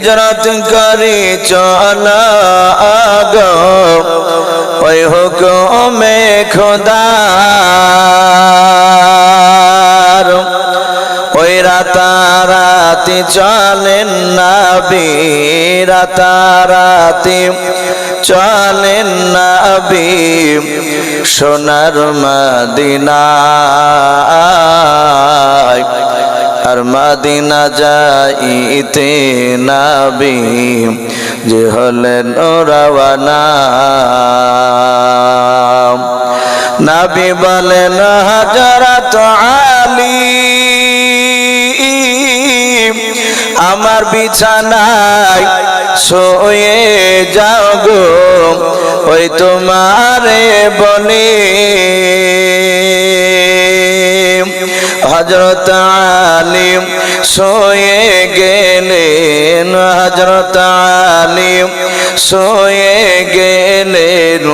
হিজরত করি চল আগ, ওই হুকুমে খোদার ওই রাতারাতি চলেন নাবি, রাতারাতি চলেন নাবি, সোনার মদিনায়। আর মাদিনা যাইতে নাবি যে হলেন রাওয়ানা নাবি বলেন, হাজারাত আলী, আমার বিছানায় শোয়ে যাও গো, ওই তোমারে বলে। হজরত আলিম সোয়ে গেলেন হজরত আলিম সোয়ে গেলেন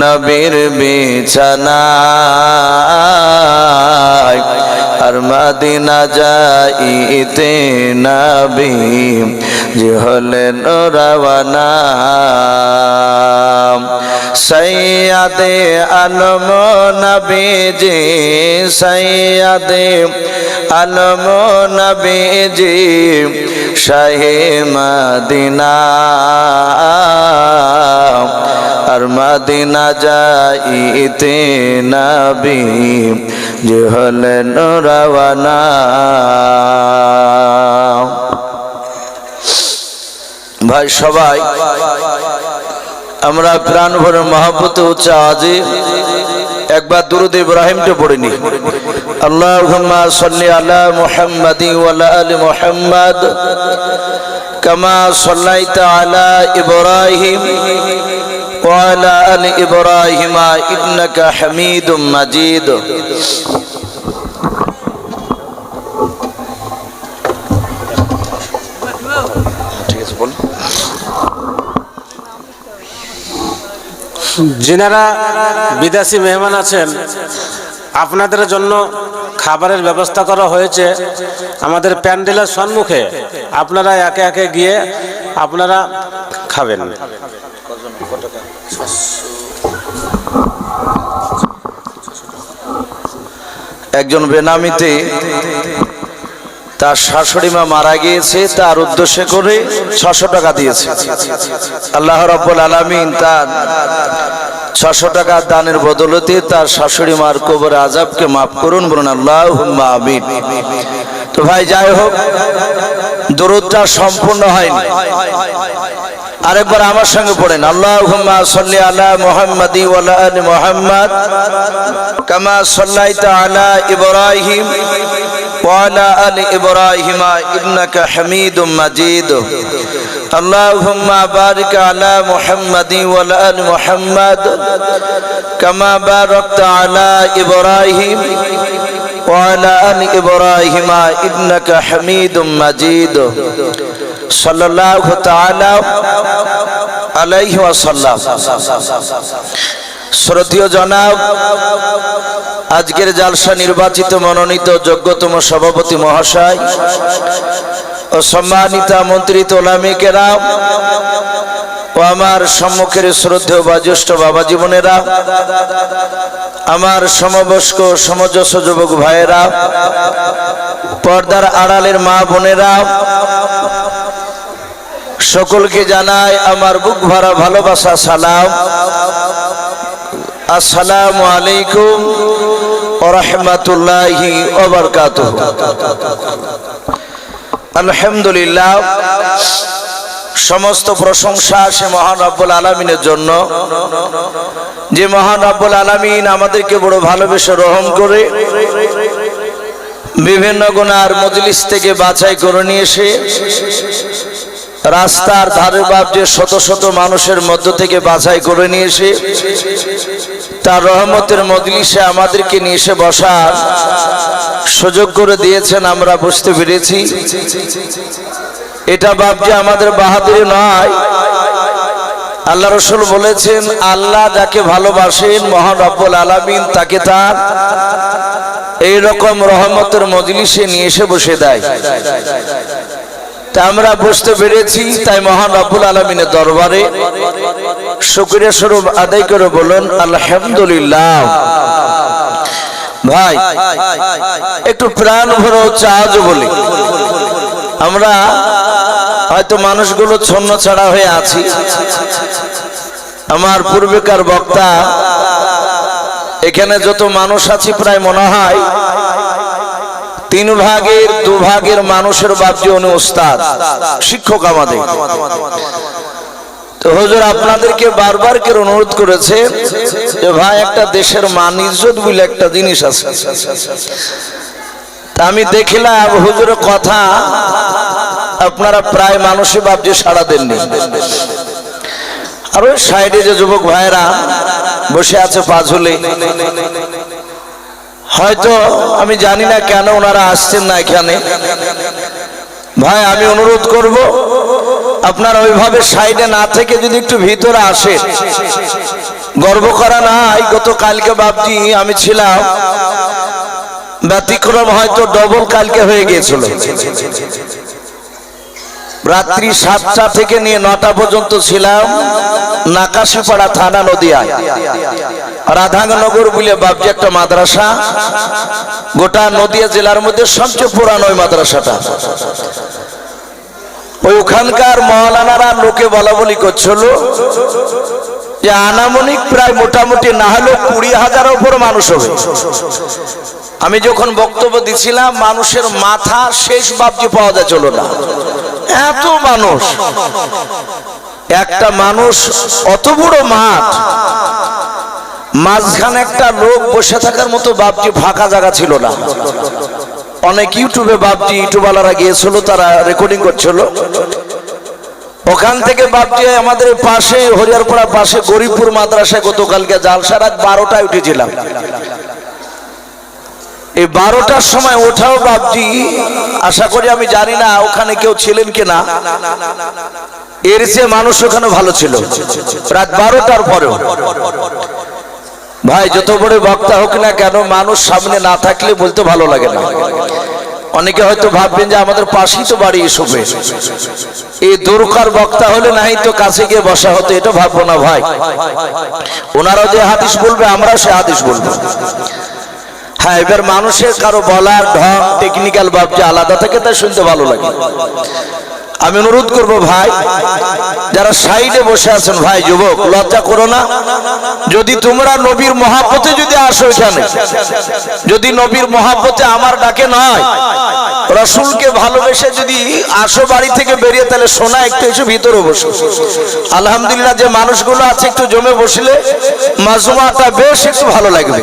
নবীর বিছানায়, আর মাদিনা যাইতে নবী যে হলেন রাওয়ানা। সৈয়াদে আলম নবীজি, সৈয়াদে আলম নবীজি, শাহে মদিনা, আর মদিনা যাইতে নবী যে হলেন রাওয়ানা। ভাই, সবাই আমরা প্রাণ ভরে মহাপতে উচ্চ আজে। একবার দুরুদ ইব্রাহিমটা পড়িনি আল্লাহুম্মা সাল্লি কামা ইব্রাহিম ওয়া আলা আলি ইব্রাহিম হামিদুম মাজিদ। যিনারা বিদেশি মেহমান আছেন, আপনাদের জন্য খাবারের ব্যবস্থা করা হয়েছে। আমাদের প্যান্ডেলের সম্মুখে আপনারা একে একে গিয়ে আপনারা খাবেন। একজন বেনামিতে তার শাশুড়ি মা মারা গিয়েছে, তার উদ্দেশ্যে করে ছশো টাকা দিয়েছে। আল্লাহ রব্বুল আলমিন তার ছশো টাকা দানের বদলতে তার শাশুড়ি মার কবর আজাবকে মাফ করুন বলুন আল্লাহ তো ভাই, যাই হোক দূরত্বটা সম্পূর্ণ হয়নি। আরেকবার আমার সঙ্গে পড়েন, আল্লাহুম্মা সাল্লি আলা মুহাম্মাদি মুহাম্মাদ, কামা সাল্লাইতা আলা ইব্রাহিম। وعلى آل إبراهيم إنك حميد مجيد اللهم بارك على محمد وآل محمد كما باركت على إبراهيم وعلى آل إبراهيم إنك حميد مجيد صلى الله تعالى عليه وسلم শ্রদ্ধীয় জনাব, আজকের জালসা নির্বাচিত মনোনীত যোগ্যতম সভাপতি মহাশয় ও সম্মানিতা মন্ত্রী তোলামি কেরাম ও আমার সম্মুখের শ্রদ্ধেয় বা জ্যেষ্ঠ বাবা জীবনেরা, আমার সমবয়স্ক সমজস্ব যুবক ভাইয়েরা, পর্দার আড়ালের মা বোনেরা, সকলকে জানাই আমার বুক ভরা ভালোবাসা, সালাম। আসসালামু আলাইকুম রহমতুল্লাহি ওবরকাত আলহামদুলিল্লাহ, সমস্ত প্রশংসা সে মহান রব্বুল আলমিনের জন্য। যে মহান রব্বুল আলমিন আমাদেরকে বড় ভালোবেসে রহম করে বিভিন্ন গুণার মজলিস থেকে বাছাই করে নিয়ে এসে রাস্তার ধারে বাপ যে শত শত মানুষের মধ্য থেকে বাছাই করে নিয়ে এসে তার রহমতের মজলিসে আমাদেরকে নিয়ে এসে বসার সুযোগ করে দিয়েছেন, আমরা বুঝতে পেরেছি। এটা বাপ যে আমাদের বাহাদুরি নয়। আল্লাহ রসুল বলেছেন, আল্লাহ যাকে ভালোবাসেন, মহান রব্বুল আলামিন তাকে তার এই রকম রহমতের মজলিসে নিয়ে এসে বসে দেয়। তা আমরা বুঝতে পেরেছি, তাই মহান রব্বুল আলমিনের দরবারে শুক্রিয়া স্বরূপ আদায় করে বলুন, আলহামদুলিল্লাহ। ভাই, একটু প্রাণ ভরে আজও বলি। আমরা হয়তো মানুষগুলো ছন্ন ছাড়া হয়ে আছি। আমার পূর্বেকার বক্তা, এখানে যত মানুষ আছি, প্রায় মনে হয় তিন ভাগের, দু ভাগের মানুষের বাপজি উনি উস্তাদ, শিক্ষক আমাদের। তো হুজুর, আপনাদেরকে বারবার করে অনুরোধ করেছে যে ভাই, একটা দেশের মান ইজ্জত বলে একটা জিনিস আছে। তা আমি দেখিলাম হুজুরের কথা আপনারা প্রায় মানুষই বাপজি সাড়া দেননি। আর ওই সাইডে যে যুবক ভাইরা বসে আছে পাঝুলে হয়তো আমি জানি না কেন ওনারা আসছেন না এখানে। ভাই, আমি অনুরোধ করব, আপনার ওইভাবে সাইডে না থেকে যদি একটু ভিতরে আসে গর্ব করা নাই গত কালকে বাপজি আমি ছিলাম। ব্যতিক্রম হয়তো ডবল কালকে হয়ে গিয়েছিল। রাত্রি সাতটা থেকে নিয়ে নটা পর্যন্ত ছিলাম নাকাশিপাড়া থানা নদিয়ায়। রাধাঙ্গনগর বলে বাবজি একটা মাদ্রাসা, গোটা নদিয়া জেলার মধ্যে সবচেয়ে পুরানো ওই মাদ্রাসাটা। ওই ওখানকার মহলানারা লোকে বলা বলি করছিল যে আনামনিক প্রায় মোটামুটি না হলেও কুড়ি হাজার উপর মানুষ হবে। আমি যখন বক্তব্য দিছিলাম, মানুষের মাথা শেষ বাবজি পাওয়া যাচ্ছিল না। এত মানুষ। একটা মানুষ অত বড় মাঠ। মাঝখানে একটা লোক বসে থাকার মতো বাপটি ফাঁকা জায়গা ছিল না। অনেক ইউটিউবে বাপটি ইউটিউবালারা গিয়েছিল, তারা রেকর্ডিং করছিল। ওখান থেকে বাপটি আমাদের পাশে, হরিয়ারপাড়া পাশে গরিবপুর মাদ্রাসায় গতকালকে জালসা রাত বারোটায় উঠেছিলাম। এই বারোটার সময় ওঠাও বাপজি। আশা করি আমি জানি না ওখানে কেউ ছিলেন কিনা। এর চেয়ে মানুষ ওখানে ভালো ছিল। রাত বারোটার পরেও। ভাই, যত বড় বক্তা হোক না কেন, মানুষ সামনে না থাকলে বলতে ভালো লাগে না। অনেকে হয়তো ভাববেন যে আমাদের পাশেই তো বাড়ি এসবে এই দরকার বক্তা হলে নাই তো কাছে গিয়ে বসা হতো, এটা ভাববো না ভাই। ওনারা যে হাদিস বলবে আমরা সে হাদিস বলব। হ্যাঁ এবার মানুষের কারও বলার ঢং টেকনিক্যাল ভাবছে আলাদা থাকে তাই শুনতে ভালো লাগে। আমি অনুরোধ করব ভাই, যারা সাইডে বসে আছেন, ভাই, যুবক, লজ্জা করো না। যদি তোমরা নবীর মহাপথে যদি আসো এখানে, যদি নবীর মহাপথে আমার ডাকে নয়, রসুলকে ভালোবেসে যদি আসো বাড়ি থেকে বেরিয়ে, তাহলে সোনা একটু এসে ভিতরে বসো। আলহামদুলিল্লাহ, যে মানুষগুলো আছে, একটু জমে বসলে মাজুমাটা বেশ একটু ভালো লাগবে।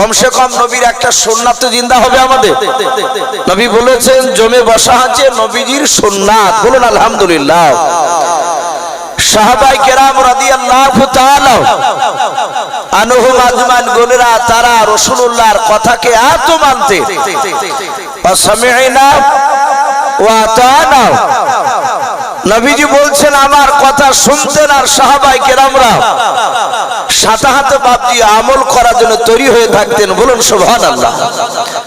কমসে কম নবীর একটা সোননাথ তো জিন্দা হবে আমাদের। নবী বলেছেন, জমে বসা আছে নবীজির সোননাথ বলুন, আলহামদুলিল্লাহ। সাহাবাই কেরাম আজমান গোলেরা, তারা নবীজি বলছেন, আমার কথা শুনতেন আর সাহাবাই কেরামরা। সাথে হাতে বাদ দিয়ে আমল করার জন্য তৈরি হয়ে থাকতেন। বলুন, সুবহানাল্লাহ।